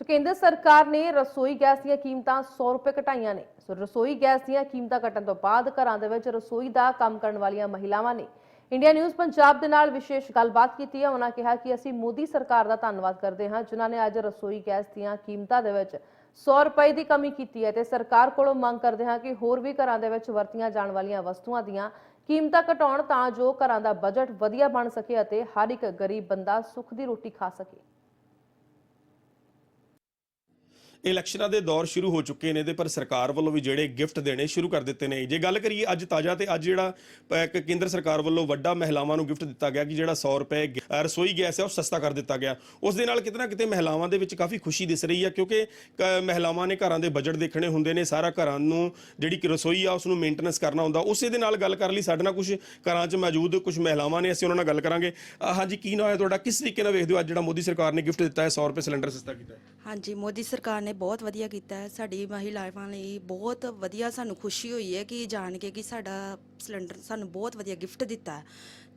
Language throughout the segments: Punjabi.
ਸੋ ਕੇਂਦਰ ਸਰਕਾਰ ਨੇ ਰਸੋਈ ਗੈਸ ਦੀਆਂ ਕੀਮਤਾਂ 100 ਰੁਪਏ ਘਟਾਈਆਂ ਨੇ। ਸੋ ਰਸੋਈ ਗੈਸ ਦੀਆਂ ਕੀਮਤਾਂ ਘਟਣ ਤੋਂ ਬਾਅਦ ਘਰਾਂ ਦੇ ਵਿੱਚ ਰਸੋਈ ਦਾ ਕੰਮ ਕਰਨ ਵਾਲੀਆਂ ਮਹਿਲਾਵਾਂ ਨੇ। ਇੰਡੀਆ ਨਿਊਜ਼ ਪੰਜਾਬ ਦੇ ਨਾਲ ਵਿਸ਼ੇਸ਼ ਗੱਲਬਾਤ ਕੀਤੀ ਹੈ। ਉਹਨਾਂ ਕਿਹਾ ਕਿ ਅਸੀਂ ਮੋਦੀ ਸਰਕਾਰ ਦਾ ਧੰਨਵਾਦ ਕਰਦੇ ਹਾਂ, ਜਿਨ੍ਹਾਂ ਨੇ ਅੱਜ ਰਸੋਈ ਗੈਸ ਦੀਆਂ ਕੀਮਤਾਂ ਦੇ ਵਿੱਚ 100 ਰੁਪਏ ਦੀ ਕਮੀ ਕੀਤੀ ਹੈ ਤੇ ਸਰਕਾਰ ਕੋਲੋਂ ਮੰਗ ਕਰਦੇ ਹਾਂ ਕਿ ਹੋਰ ਵੀ ਘਰਾਂ ਦੇ ਵਿੱਚ ਵਰਤੀਆਂ ਜਾਣ ਵਾਲੀਆਂ ਵਸਤੂਆਂ ਦੀਆਂ ਕੀਮਤਾਂ ਘਟਾਉਣ ਤਾਂ ਜੋ ਘਰਾਂ ਦਾ ਬਜਟ ਵਧੀਆ ਬਣ ਸਕੇ ਅਤੇ ਹਰ ਇੱਕ ਗਰੀਬ ਬੰਦਾ ਸੁੱਖ ਦੀ ਰੋਟੀ ਖਾ ਸਕੇ। ਇਲੈਕਸ਼ਨਾਂ ਦੇ ਦੌਰ ਸ਼ੁਰੂ ਹੋ ਚੁੱਕੇ ਨੇ ਤੇ ਪਰ ਸਰਕਾਰ ਵੱਲੋਂ ਵੀ ਜਿਹੜੇ ਗਿਫਟ ਦੇਣੇ ਸ਼ੁਰੂ ਕਰ ਦਿੱਤੇ ਨੇ। ਜੇ ਗੱਲ ਕਰੀਏ ਅੱਜ ਤਾਜ਼ਾ ਤੇ ਅੱਜ ਜਿਹੜਾ ਇੱਕ ਕੇਂਦਰ ਸਰਕਾਰ ਵੱਲੋਂ ਵੱਡਾ ਮਹਿਲਾਵਾਂ ਨੂੰ ਗਿਫਟ ਦਿੱਤਾ ਗਿਆ ਕਿ ਜਿਹੜਾ 100 ਰੁਪਏ ਗ- ਰਸੋਈ ਗੈਸ ਹੈ ਉਹ ਸਸਤਾ ਕਰ ਦਿੱਤਾ ਗਿਆ। ਉਸ ਦੇ ਨਾਲ ਕਿਤੇ ਨਾ ਕਿਤੇ ਮਹਿਲਾਵਾਂ ਦੇ ਵਿੱਚ ਕਾਫੀ ਖੁਸ਼ੀ ਦਿਸ ਰਹੀ ਹੈ ਕਿਉਂਕਿ, ਕ- ਮਹਿਲਾਵਾਂ ਨੇ ਘਰਾਂ ਦੇ ਬਜਟ ਦੇਖਣੇ ਹੁੰਦੇ ਨੇ, ਸਾਰਾ ਘਰਾਂ ਨੂੰ ਜਿਹੜੀ ਕਿ ਰਸੋਈ ਆ ਉਸ ਨੂੰ ਮੇਨਟੇਨੈਂਸ ਕਰਨਾ ਹੁੰਦਾ। ਉਸੇ ਦੇ ਨਾਲ ਗੱਲ ਕਰਨ ਲਈ ਸਾਡੇ ਨਾਲ ਕੁਝ ਘਰਾਂ 'ਚ ਮੌਜੂਦ ਕੁਝ ਮਹਿਲਾਵਾਂ ਨੇ, ਅਸੀਂ ਉਹਨਾਂ ਨਾਲ ਗੱਲ ਕਰਾਂਗੇ। ਹਾਂਜੀ, ਕੀ ਨਾਮ ਹੈ ਤੁਹਾਡਾ? ਕਿਸ ਤਰੀਕੇ ਨਾਲ ਵੇਖਦੇ ਹੋ ਅੱਜ ਜਿਹੜਾ ਮੋਦੀ ਸਰਕਾਰ ਨੇ ਗਿਫਟ ਦਿੱਤਾ ਹੈ 100 ਰੁਪਏ ਸਿਲੰਡਰ ਸਸਤਾ ਕੀਤਾ ਹੈ? ਹਾਂਜੀ, ਮੋਦੀ ਸਰਕਾਰ ਨੇ ਬਹੁਤ ਵਧੀਆ ਕੀਤਾ ਹੈ। ਸਾਡੀ ਮਹਿਲਾਵਾਂ ਲਈ ਬਹੁਤ ਵਧੀਆ ਸਾਨੂੰ ਖੁਸ਼ੀ ਹੋਈ ਹੈ ਕਿ ਜਾਣ ਕੇ ਕਿ ਸਾਡਾ ਸਿਲੰਡਰ ਸਾਨੂੰ ਬਹੁਤ ਵਧੀਆ ਗਿਫਟ ਦਿੱਤਾ ਹੈ।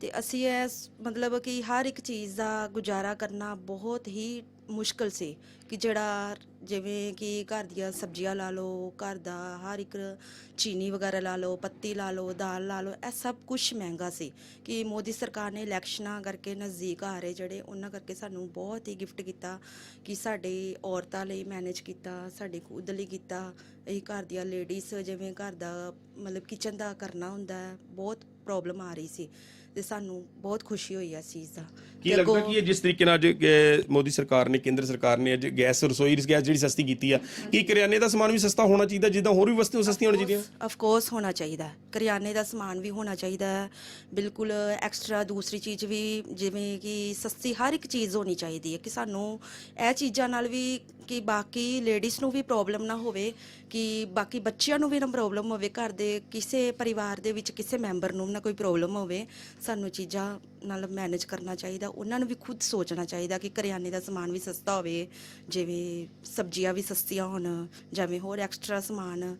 ਤੇ ਅਸੀਂ ਇਸ ਮਤਲਬ ਕਿ ਹਰ ਇੱਕ ਚੀਜ਼ ਦਾ ਗੁਜ਼ਾਰਾ ਕਰਨਾ ਬਹੁਤ ਹੀ ਮੁਸ਼ਕਲ ਸੀ ਕਿ ਜਿਹੜਾ ਜਿਵੇਂ ਕਿ ਘਰ ਦੀਆਂ ਸਬਜ਼ੀਆਂ ਲਾ ਲਓ, ਘਰ ਦਾ ਹਰ ਇੱਕ ਚੀਨੀ ਵਗੈਰਾ ਲਾ ਲਓ, ਪੱਤੀ ਲਾ ਲਓ, ਦਾਲ ਲਾ ਲਓ, ਇਹ ਸਭ ਕੁਝ ਮਹਿੰਗਾ ਸੀ ਕਿ ਮੋਦੀ ਸਰਕਾਰ ਨੇ ਇਲੈਕਸ਼ਨਾਂ ਕਰਕੇ ਨਜ਼ਦੀਕ ਆ ਰਹੇ ਜਿਹੜੇ ਉਹਨਾਂ ਕਰਕੇ ਸਾਨੂੰ ਬਹੁਤ ਹੀ ਗਿਫਟ ਕੀਤਾ ਕਿ ਸਾਡੇ ਔਰਤਾਂ ਲਈ ਮੈਨੇਜ ਕੀਤਾ, ਸਾਡੇ ਖੁਦ ਲਈ ਕੀਤਾ ਇਹ ਘਰ ਦੀਆਂ ਲੇਡੀਜ਼ ਜਿਵੇਂ ਘਰ ਦਾ ਮਤਲਬ ਕਿਚਨ ਦਾ ਕਰਨਾ ਹੁੰਦਾ ਹੈ ਬਹੁਤ ਪ੍ਰੋਬਲਮ ਆ ਰਹੀ ਸੀ ਤੇ ਸਾਨੂੰ ਬਹੁਤ ਖੁਸ਼ੀ ਹੋਈ ਇਸ ਚੀਜ਼ ਦਾ। ਕੀ ਲੱਗਦਾ ਕਿ ਇਹ ਜਿਸ ਤਰੀਕੇ ਨਾਲ ਅੱਜ ਅਹ, ਮੋਦੀ ਸਰਕਾਰ ਨੇ ਕੇਂਦਰ ਸਰਕਾਰ ਨੇ ਅੱਜ ਗੈਸ ਰਸੋਈ ਗੈਸ ਜਿਹੜੀ ਸਸਤੀ ਕੀਤੀ ਆ ਕੀ ਕਰਿਆਨੇ ਦਾ ਸਮਾਨ ਵੀ ਸਸਤਾ ਹੋਣਾ ਚਾਹੀਦਾ ਜਿੱਦਾਂ ਹੋਰ ਵੀ ਵਸਤੂਆਂ ਸਸਤੀਆਂ ਹੋਣੀਆਂ ਚਾਹੀਦੀਆਂ? ਆਫ ਕੋਰਸ ਹੋਣਾ ਚਾਹੀਦਾ। ਹੈ। ਕਰਿਆਨੇ ਦਾ ਸਮਾਨ ਵੀ ਹੋਣਾ ਚਾਹੀਦਾ ਹੈ। ਬਿਲਕੁਲ ਐਕਸਟਰਾ ਦੂਸਰੀ ਚੀਜ਼ ਵੀ ਜਿਵੇਂ ਕਿ ਸਸਤੀ ਹਰ ਇੱਕ ਚੀਜ਼ ਹੋਣੀ ਚਾਹੀਦੀ ਹੈ ਕਿ ਸਾਨੂੰ ਇਹ ਚੀਜ਼ਾਂ ਨਾਲ ਵੀ ਕਿ ਬਾਕੀ ਲੇਡੀਜ਼ ਨੂੰ ਵੀ ਪ੍ਰੋਬਲਮ ਨਾ ਹੋਵੇ ਕਿ ਬਾਕੀ ਬੱਚਿਆਂ ਨੂੰ ਵੀ ਨਾ ਪ੍ਰੋਬਲਮ ਹੋਵੇ ਘਰ ਦੇ ਕਿਸੇ ਪਰਿਵਾਰ ਦੇ ਵਿੱਚ ਕਿਸੇ ਮੈਂਬਰ ਨੂੰ ਨਾ ਕੋਈ ਪ੍ਰੋਬਲਮ ਹੋਵੇ ਸਾਨੂੰ ਚੀਜ਼ਾਂ ਨਾਲ ਮੈਨੇਜ ਕਰਨਾ ਚਾਹੀਦਾ। ਉਹਨਾਂ ਨੂੰ ਵੀ ਖੁਦ ਸੋਚਣਾ ਚਾਹੀਦਾ ਕਿ ਕਰਿਆਨੇ ਦਾ ਸਮਾਨ ਵੀ ਸਸਤਾ ਹੋਵੇ ਜਿਵੇਂ ਸਬਜ਼ੀਆਂ ਵੀ ਸਸਤੀਆਂ ਹੋਣ ਜਿਵੇਂ ਹੋਰ ਐਕਸਟਰਾ ਸਮਾਨ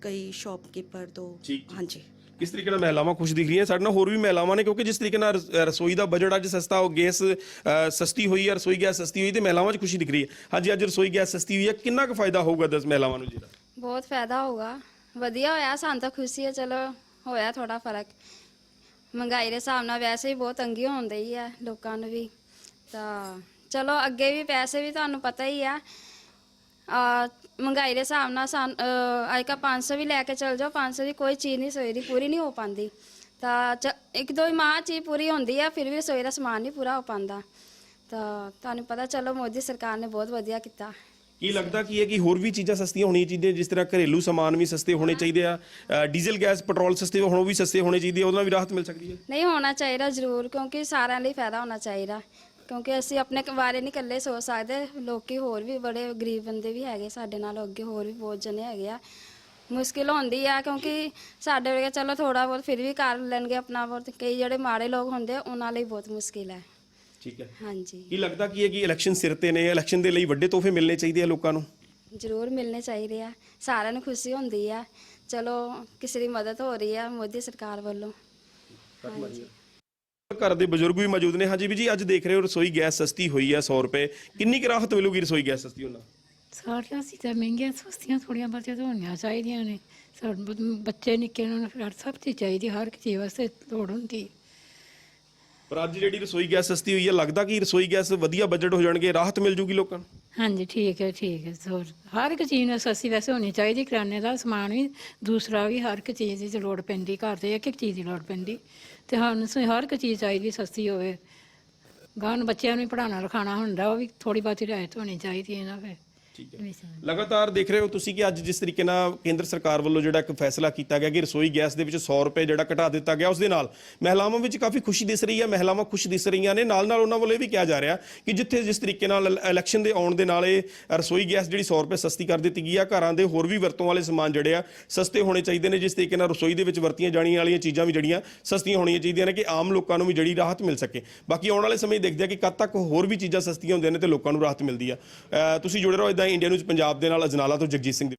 ਕਈ ਸ਼ਾਪਕੀਪਰ ਤੋਂ। ਹਾਂਜੀ। ਕਿਸ ਤਰੀਕੇ ਨਾਲ ਮਹਿਲਾਵਾਂ ਖੁਸ਼ ਦਿਖ ਰਹੀਆਂ? ਸਾਡੇ ਨਾਲ ਹੋਰ ਵੀ ਮਹਿਲਾਵਾਂ ਨੇ ਕਿਉਂਕਿ ਜਿਸ ਤਰੀਕੇ ਨਾਲ ਰਸ- ਰਸੋਈ ਦਾ ਬਜਟ ਅੱਜ ਸਸਤਾ ਹੋ ਗੈਸ ਅਹ, ਸਸਤੀ ਹੋਈ ਹੈ ਰਸੋਈ ਗੈਸ ਸਸਤੀ ਹੋਈ ਤੇ ਮਹਿਲਾਵਾਂ 'ਚ ਖੁਸ਼ੀ ਦਿਖ ਰਹੀ ਹੈ। ਹਾਂਜੀ ਅੱਜ ਰਸੋਈ ਗੈਸ ਸਸਤੀ ਹੋਈ ਹੈ ਕਿੰਨਾ ਕੁ ਫਾਇਦਾ ਹੋਊਗਾ ਦਸ ਮਹਿਲਾਵਾਂ ਨੂੰ ਜੀ ਦਾ? ਬਹੁਤ ਫਾਇਦਾ ਹੋਊਗਾ। ਵਧੀਆ ਹੋਇਆ ਸਾਨੂੰ ਤਾਂ ਖੁਸ਼ੀ ਹੈ ਚਲੋ। ਹੋਇਆ ਥੋੜਾ ਫ਼ਰਕ। ਮਹਿੰਗਾਈ ਦੇ ਹਿਸਾਬ ਨਾਲ ਵੈਸੇ ਹੀ ਬਹੁਤ ਤੰਗੀ ਹੋਣ ਹੀ ਹੈ ਲੋਕਾਂ ਨੂੰ ਵੀ। ਤਾਂ ਚਲੋ ਅੱਗੇ ਵੀ ਪੈਸੇ ਵੀ ਤੁਹਾਨੂੰ ਪਤਾ ਹੀ ਆ। ਆ ਮਹਿੰਗਾਈ ਦੇ ਹਿਸਾਬ ਨਾਲ ਸਾਨ ਅੱਜ ਕੱਲ੍ਹ ਪੰਜ 500 ਵੀ ਲੈ ਕੇ ਚਲ ਜਾਓ 500 ਦੀ ਕੋਈ ਚੀਜ਼ ਨਹੀਂ ਸੋਈ ਦੀ ਪੂਰੀ ਨਹੀਂ ਹੋ ਪਾਉਂਦੀ। ਤਾਂ ਚ- ਇੱਕ ਦੋ ਹੀ ਮਾਹ ਚੀਜ਼ ਪੂਰੀ ਹੁੰਦੀ ਆ, ਫਿਰ ਵੀ ਸੋਈ ਦਾ ਸਮਾਨ ਨਹੀਂ ਪੂਰਾ ਹੋ ਪਾਉਂਦਾ। ਤਾਂ ਤੁਹਾਨੂੰ ਪਤਾ ਚਲੋ ਮੋਦੀ ਸਰਕਾਰ ਨੇ ਬਹੁਤ ਵਧੀਆ ਕੀਤਾ। ਕੀ ਲੱਗਦਾ ਕੀ ਹੈ ਕਿ ਹੋਰ ਵੀ ਚੀਜ਼ਾਂ ਸਸਤੀਆਂ ਹੋਣੀਆਂ ਚਾਹੀਦੀਆਂ ਜਿਸ ਤਰ੍ਹਾਂ ਘਰੇਲੂ ਸਮਾਨ ਵੀ ਸਸਤੇ ਹੋਣੇ ਚਾਹੀਦੇ ਆ ਡੀਜ਼ਲ ਗੈਸ ਪੈਟਰੋਲ ਸਸਤੇ ਹੋਣ ਉਹ ਵੀ ਸਸਤੇ ਹੋਣੇ ਚਾਹੀਦੇ ਆ ਉਹਦੇ ਨਾਲ ਵੀ ਰਾਹਤ ਮਿਲ ਸਕਦੀ ਹੈ? ਨਹੀਂ ਹੋਣਾ ਚਾਹੀਦਾ ਜ਼ਰੂਰ ਕਿਉਂਕਿ ਸਾਰਿਆਂ ਲਈ ਫਾਇਦਾ ਹੋਣਾ ਚਾਹੀਦਾ ਕਿਉਂਕਿ ਅਸੀਂ ਆਪਣੇ ਕ- ਬਾਰੇ ਨਹੀਂ ਇਕੱਲੇ ਸੋਚ ਸਕਦੇ ਲੋਕੀ ਹੋਰ ਵੀ ਬੜੇ ਗਰੀਬ ਬੰਦੇ ਵੀ ਹੈਗੇ ਸਾਡੇ ਨਾਲ ਅੱਗੇ ਹੋਰ ਵੀ ਬਹੁਤ ਜਣੇ ਹੈਗੇ ਆ। ਮੁਸ਼ਕਿਲ ਹੁੰਦੀ ਆ ਕਿਉਂਕਿ ਸਾਡੇ ਵਰਗੇ ਚਲੋ ਥੋੜਾ ਬਹੁਤ ਫਿਰ ਵੀ ਕਰ ਲੈਣਗੇ ਆਪਣਾ ਬਹੁਤ ਕਈ ਜਿਹੜੇ ਮਾੜੇ ਲੋਕ ਹੁੰਦੇ ਆ, ਉਹਨਾਂ ਲਈ ਬਹੁਤ ਮੁਸ਼ਕਿਲ ਹੈ। ਠੀਕ ਹੈ। ਹਾਂਜੀ। ਕੀ ਲੱਗਦਾ ਕੀ ਹੈ ਕਿ ਇਲੈਕਸ਼ਨ ਸਿਰ ਤੇ ਨੇ ਇਲੈਕਸ਼ਨ ਦੇ ਲਈ ਵੱਡੇ ਤੋਹਫੇ ਮਿਲਣੇ ਚਾਹੀਦੇ ਆ ਲੋਕਾਂ ਨੂੰ? ਜ਼ਰੂਰ ਮਿਲਣੇ ਚਾਹੀਦੇ ਆ। ਸਾਰਿਆਂ ਨੂੰ ਖੁਸ਼ੀ ਹੁੰਦੀ ਆ। ਚਲੋ ਕਿਸੇ ਦੀ ਮਦਦ ਹੋ ਰਹੀ ਆ ਮੋਦੀ ਸਰਕਾਰ ਵੱਲੋਂ। ਹਾਂਜੀ। ਘਰ ਦੇ ਬਜ਼ੁਰਗ ਵੀ ਮੌਜੂਦ ਨੇ। ਹਾਂਜੀ ਵੀ ਜੀ ਅੱਜ ਦੇਖ ਰਹੇ ਹੋ ਰਸੋਈ ਗੈਸ ਸਸਤੀ ਹੋਈ ਹੈ 100 ਰੁਪਏ। ਕਿੰਨੀ ਕੁ ਰਾਹਤ ਮਿਲੂਗੀ ਰਸੋਈ ਗੈਸ ਸਸਤੀ ਹੋਣਾ ਸਾਰੀਆਂ ਚੀਜ਼ਾਂ ਮਹਿੰਗੀਆਂ ਸਸਤੀਆਂ ਥੋੜੀਆਂ ਬਹੁਤੀਆਂ ਤਾਂ ਹੋਣੀਆਂ ਚਾਹੀਦੀਆਂ ਨੇ। ਸਾਡੇ ਬੱਚੇ ਨਿੱਕੇ ਨੂੰ ਫਿਰ ਸਭ ਚੀਜ਼ ਚਾਹੀਦੀ ਹਰ ਇੱਕ ਚੀਜ਼ ਵਾਸਤੇ ਲੋੜ ਹੁੰਦੀ। ਪਰ ਅੱਜ ਜਿਹੜੀ ਰਸੋਈ ਗੈਸ ਸਸਤੀ ਹੋਈ ਹੈ, ਲੱਗਦਾ ਕਿ ਰਸੋਈ ਗੈਸ ਵਧੀਆ ਬਜਟ ਹੋ ਜਾਣਗੇ, ਰਾਹਤ ਮਿਲ ਜੂਗੀ ਲੋਕਾਂ ਨੂੰ? ਹਾਂਜੀ, ਠੀਕ ਹੈ ਠੀਕ ਹੈ ਸੋ ਹਰ ਇੱਕ ਚੀਜ਼ ਨੂੰ ਸਸਤੀ ਵੈਸੇ ਹੋਣੀ ਚਾਹੀਦੀ, ਕਰਿਆਨੇ ਦਾ ਸਮਾਨ ਵੀ, ਦੂਸਰਾ ਵੀ ਹਰ ਇੱਕ ਚੀਜ਼ ਦੀ ਲੋੜ ਪੈਂਦੀ, ਘਰ ਦੇ ਇੱਕ ਇੱਕ ਚੀਜ਼ ਦੀ ਲੋੜ ਪੈਂਦੀ। ਤੇ ਸਾਨੂੰ ਸ- ਹਰ ਇੱਕ ਚੀਜ਼ ਚਾਹੀਦੀ ਸਸਤੀ ਹੋਵੇ। ਗਾਂ ਨੂੰ ਬੱਚਿਆਂ ਨੂੰ ਵੀ ਪੜਾਉਣਾ ਲਿਖਾਉਣਾ ਹੁੰਦਾ, ਉਹ ਵੀ ਥੋੜੀ ਬਹੁਤੀ ਰਿਆਇਤ ਹੋਣੀ ਚਾਹੀਦੀ ਹੈ ਨਾ ਫਿਰ ਠੀਕ ਹੈ। ਲਗਾਤਾਰ ਦੇਖ ਰਹੇ ਹੋ ਤੁਸੀਂ ਕਿ ਅੱਜ ਜਿਸ ਤਰੀਕੇ ਨਾਲ ਕੇਂਦਰ ਸਰਕਾਰ ਵੱਲੋਂ ਜਿਹੜਾ ਇੱਕ ਫੈਸਲਾ ਕੀਤਾ ਗਿਆ ਕਿ ਰਸੋਈ ਗੈਸ ਦੇ ਵਿੱਚ 100 ਰੁਪਏ ਜਿਹੜਾ ਘਟਾ ਦਿੱਤਾ ਗਿਆ ਉਸ ਦੇ ਨਾਲ ਮਹਿਲਾਵਾਂ ਵਿੱਚ ਕਾਫੀ ਖੁਸ਼ੀ ਦਿਸ ਰਹੀ ਹੈ ਮਹਿਲਾਵਾਂ ਖੁਸ਼ ਦਿਸ ਰਹੀਆਂ ਨੇ। ਨਾਲ ਨਾਲ ਉਹਨਾਂ ਵੱਲੋਂ ਇਹ ਵੀ ਕਿਹਾ ਜਾ ਰਿਹਾ ਕਿ ਜਿੱਥੇ ਜਿਸ ਤਰੀਕੇ ਨਾਲ ਇਲ- ਇਲੈਕਸ਼ਨ ਦੇ ਆਉਣ ਦੇ ਨਾਲ ਇਹ ਰਸੋਈ ਗੈਸ ਜਿਹੜੀ 100 ਰੁਪਏ ਸਸਤੀ ਕਰ ਦਿੱਤੀ ਗਈ ਆ ਘਰਾਂ ਦੇ ਹੋਰ ਵੀ ਵਰਤੋਂ ਵਾਲੇ ਸਮਾਨ ਜਿਹੜੇ ਆ ਸਸਤੇ ਹੋਣੇ ਚਾਹੀਦੇ ਨੇ। ਜਿਸ ਤਰੀਕੇ ਨਾਲ ਰਸੋਈ ਦੇ ਵਿੱਚ ਵਰਤੀਆਂ ਜਾਣੀਆਂ ਵਾਲੀਆਂ ਚੀਜ਼ਾਂ ਵੀ ਜਿਹੜੀਆਂ ਸਸਤੀਆਂ ਹੋਣੀਆਂ ਚਾਹੀਦੀਆਂ ਨੇ ਕਿ ਆਮ ਲੋਕਾਂ ਨੂੰ ਵੀ ਜਿਹੜੀ ਰਾਹਤ ਮਿਲ ਸਕੇ। ਬਾਕੀ ਆਉਣ ਵਾਲੇ ਸਮੇਂ ਦੇਖਦੇ ਆ ਕਿ ਕਦ ਤੱਕ ਹੋਰ ਵੀ ਚੀਜ਼ਾਂ ਸਸਤੀਆਂ ਹੁੰਦੀਆਂ ਨੇ ਤੇ ਲੋਕਾਂ ਨੂੰ ਰਾਹਤ ਮਿਲਦੀ ਆ। ਤੁਸੀਂ ਜੁੜੇ ਰਹੋ ਇਦਾਂ ਇੰਡੀਆ ਨਿਊਜ਼ ਪੰਜਾਬ ਦੇ ਨਾਲ ਅਜਨਾਲਾ ਤੋਂ ਜਗਜੀਤ ਸਿੰਘ